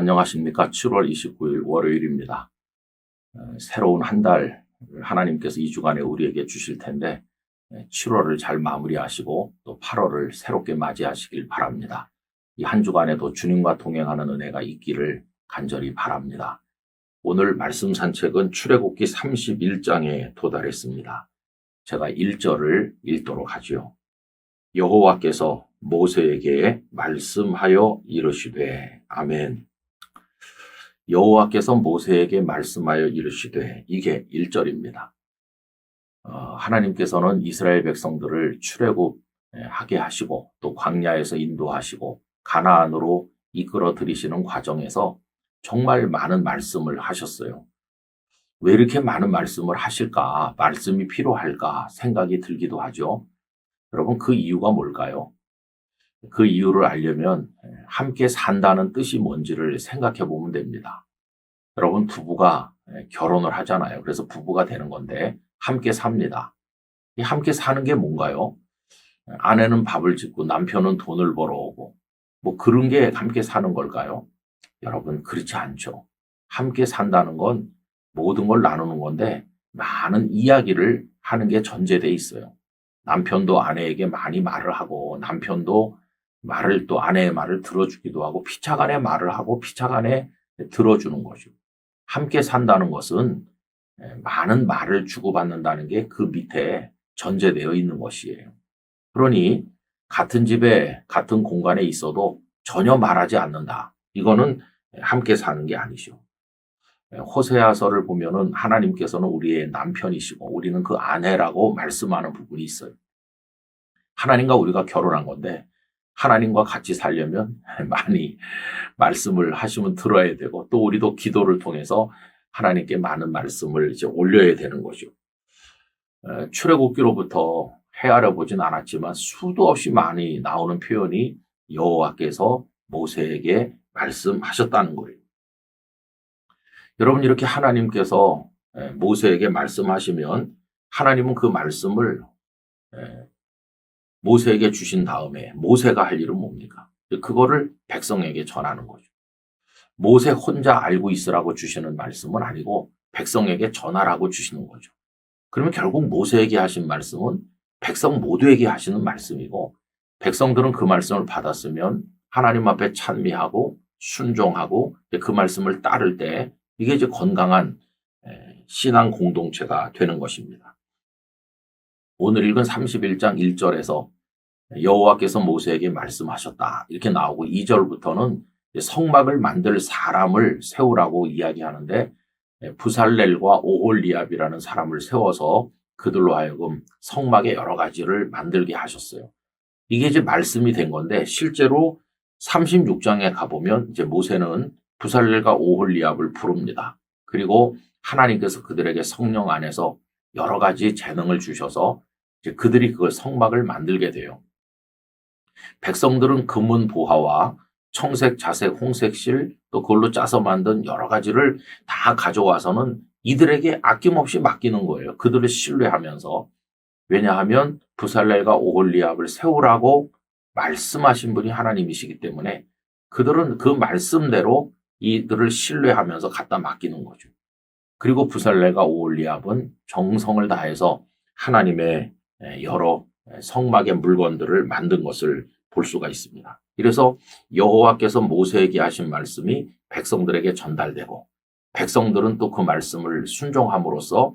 안녕하십니까. 7월 29일 월요일입니다. 어, 새로운 한 달 하나님께서 이 주간에 우리에게 주실 텐데 7월을 잘 마무리하시고 또 8월을 새롭게 맞이하시길 바랍니다. 이 한 주간에도 주님과 동행하는 은혜가 있기를 간절히 바랍니다. 오늘 말씀 산책은 출애굽기 31장에 도달했습니다. 제가 1절을 읽도록 하지요. 여호와께서 모세에게 말씀하여 이르시되 아멘. 여호와께서 모세에게 말씀하여 이르시되 이게 1절입니다. 어, 하나님께서는 이스라엘 백성들을 출애굽하게 하시고 또 광야에서 인도하시고 가나안으로 이끌어 들이시는 과정에서 정말 많은 말씀을 하셨어요. 왜 이렇게 많은 말씀을 하실까? 말씀이 필요할까? 생각이 들기도 하죠. 여러분, 그 이유가 뭘까요? 그 이유를 알려면 함께 산다는 뜻이 뭔지를 생각해 보면 됩니다. 여러분, 부부가 결혼을 하잖아요. 그래서 부부가 되는 건데, 함께 삽니다. 이 함께 사는 게 뭔가요? 아내는 밥을 짓고 남편은 돈을 벌어오고, 뭐 그런 게 함께 사는 걸까요? 여러분, 그렇지 않죠. 함께 산다는 건 모든 걸 나누는 건데, 많은 이야기를 하는 게 전제돼 있어요. 남편도 아내에게 많이 말을 하고, 남편도 말을 또 아내의 말을 들어주기도 하고, 피차간에 말을 하고, 피차간에 들어주는 거죠. 함께 산다는 것은 많은 말을 주고받는다는 게 그 밑에 전제되어 있는 것이에요. 그러니 같은 집에 같은 공간에 있어도 전혀 말하지 않는다. 이거는 함께 사는 게 아니죠. 호세아서를 보면은 하나님께서는 우리의 남편이시고 우리는 그 아내라고 말씀하는 부분이 있어요. 하나님과 우리가 결혼한 건데 하나님과 같이 살려면 많이 말씀을 하시면 들어야 되고 또 우리도 기도를 통해서 하나님께 많은 말씀을 이제 올려야 되는 거죠. 출애굽기로부터 헤아려 보진 않았지만 수도 없이 많이 나오는 표현이 여호와께서 모세에게 말씀하셨다는 거예요. 여러분 이렇게 하나님께서 모세에게 말씀하시면 하나님은 그 말씀을 모세에게 주신 다음에 모세가 할 일은 뭡니까? 그거를 백성에게 전하는 거죠. 모세 혼자 알고 있으라고 주시는 말씀은 아니고 백성에게 전하라고 주시는 거죠. 그러면 결국 모세에게 하신 말씀은 백성 모두에게 하시는 말씀이고 백성들은 그 말씀을 받았으면 하나님 앞에 찬미하고 순종하고 그 말씀을 따를 때 이게 이제 건강한 신앙 공동체가 되는 것입니다. 오늘 읽은 31장 1절에서 여호와께서 모세에게 말씀하셨다. 이렇게 나오고 2절부터는 성막을 만들 사람을 세우라고 이야기하는데 부살렐과 오홀리압이라는 사람을 세워서 그들로 하여금 성막의 여러 가지를 만들게 하셨어요. 이게 이제 말씀이 된 건데 실제로 36장에 가보면 이제 모세는 부살렐과 오홀리압을 부릅니다. 그리고 하나님께서 그들에게 성령 안에서 여러 가지 재능을 주셔서 이제 그들이 그걸 성막을 만들게 돼요. 백성들은 금은 보화와 청색, 자색, 홍색 실, 또 그걸로 짜서 만든 여러 가지를 다 가져와서는 이들에게 아낌없이 맡기는 거예요. 그들을 신뢰하면서. 왜냐하면 부살렐과 오홀리압을 세우라고 말씀하신 분이 하나님이시기 때문에 그들은 그 말씀대로 이들을 신뢰하면서 갖다 맡기는 거죠. 그리고 부살렐과 오홀리압은 정성을 다해서 하나님의 여러 성막의 물건들을 만든 것을 볼 수가 있습니다. 그래서 여호와께서 모세에게 하신 말씀이 백성들에게 전달되고 백성들은 또 그 말씀을 순종함으로써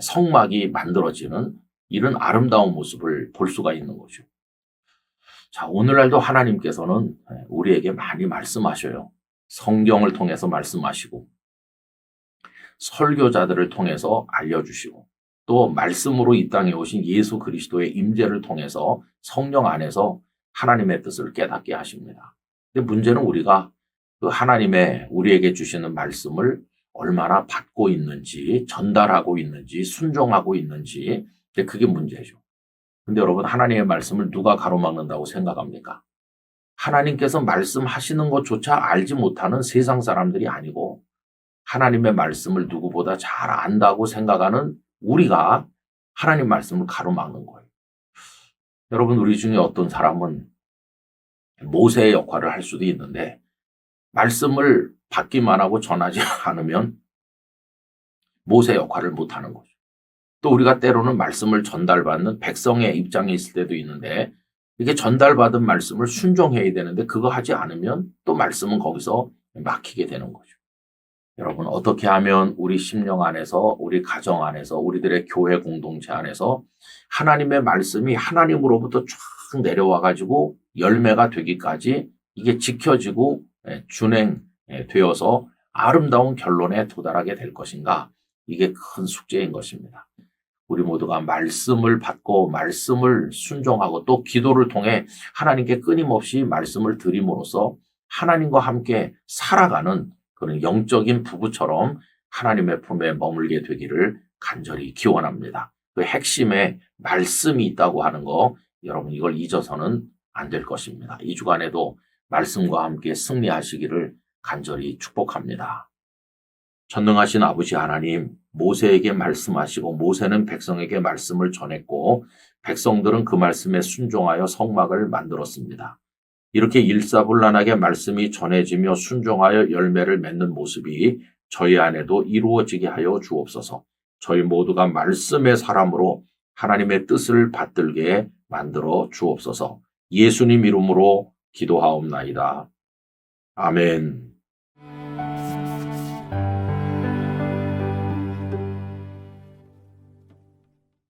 성막이 만들어지는 이런 아름다운 모습을 볼 수가 있는 거죠. 자, 오늘날도 하나님께서는 우리에게 많이 말씀하셔요. 성경을 통해서 말씀하시고, 설교자들을 통해서 알려주시고, 또 말씀으로 이 땅에 오신 예수 그리스도의 임재를 통해서 성령 안에서 하나님의 뜻을 깨닫게 하십니다. 근데 문제는 우리가 그 하나님의 우리에게 주시는 말씀을 얼마나 받고 있는지, 전달하고 있는지, 순종하고 있는지, 그게 문제죠. 근데 여러분, 하나님의 말씀을 누가 가로막는다고 생각합니까? 하나님께서 말씀하시는 것조차 알지 못하는 세상 사람들이 아니고, 하나님의 말씀을 누구보다 잘 안다고 생각하는 우리가 하나님 말씀을 가로막는 거예요. 여러분, 우리 중에 어떤 사람은 모세의 역할을 할 수도 있는데, 말씀을 받기만 하고 전하지 않으면 모세 역할을 못 하는 거죠. 또 우리가 때로는 말씀을 전달받는 백성의 입장에 있을 때도 있는데 이게 전달받은 말씀을 순종해야 되는데 그거 하지 않으면 또 말씀은 거기서 막히게 되는 거죠. 여러분 어떻게 하면 우리 심령 안에서 우리 가정 안에서 우리들의 교회 공동체 안에서 하나님의 말씀이 하나님으로부터 쫙 내려와 가지고 열매가 되기까지 이게 지켜지고 예, 준행되어서 아름다운 결론에 도달하게 될 것인가 이게 큰 숙제인 것입니다. 우리 모두가 말씀을 받고 말씀을 순종하고 또 기도를 통해 하나님께 끊임없이 말씀을 드림으로써 하나님과 함께 살아가는 그런 영적인 부부처럼 하나님의 품에 머물게 되기를 간절히 기원합니다. 그 핵심에 말씀이 있다고 하는 거 여러분 이걸 잊어서는 안 될 것입니다. 이 주간에도 말씀과 함께 승리하시기를 간절히 축복합니다. 전능하신 아버지 하나님, 모세에게 말씀하시고 모세는 백성에게 말씀을 전했고 백성들은 그 말씀에 순종하여 성막을 만들었습니다. 이렇게 일사불란하게 말씀이 전해지며 순종하여 열매를 맺는 모습이 저희 안에도 이루어지게 하여 주옵소서. 저희 모두가 말씀의 사람으로 하나님의 뜻을 받들게 만들어 주옵소서. 예수님 이름으로 기도하옵나이다. 아멘.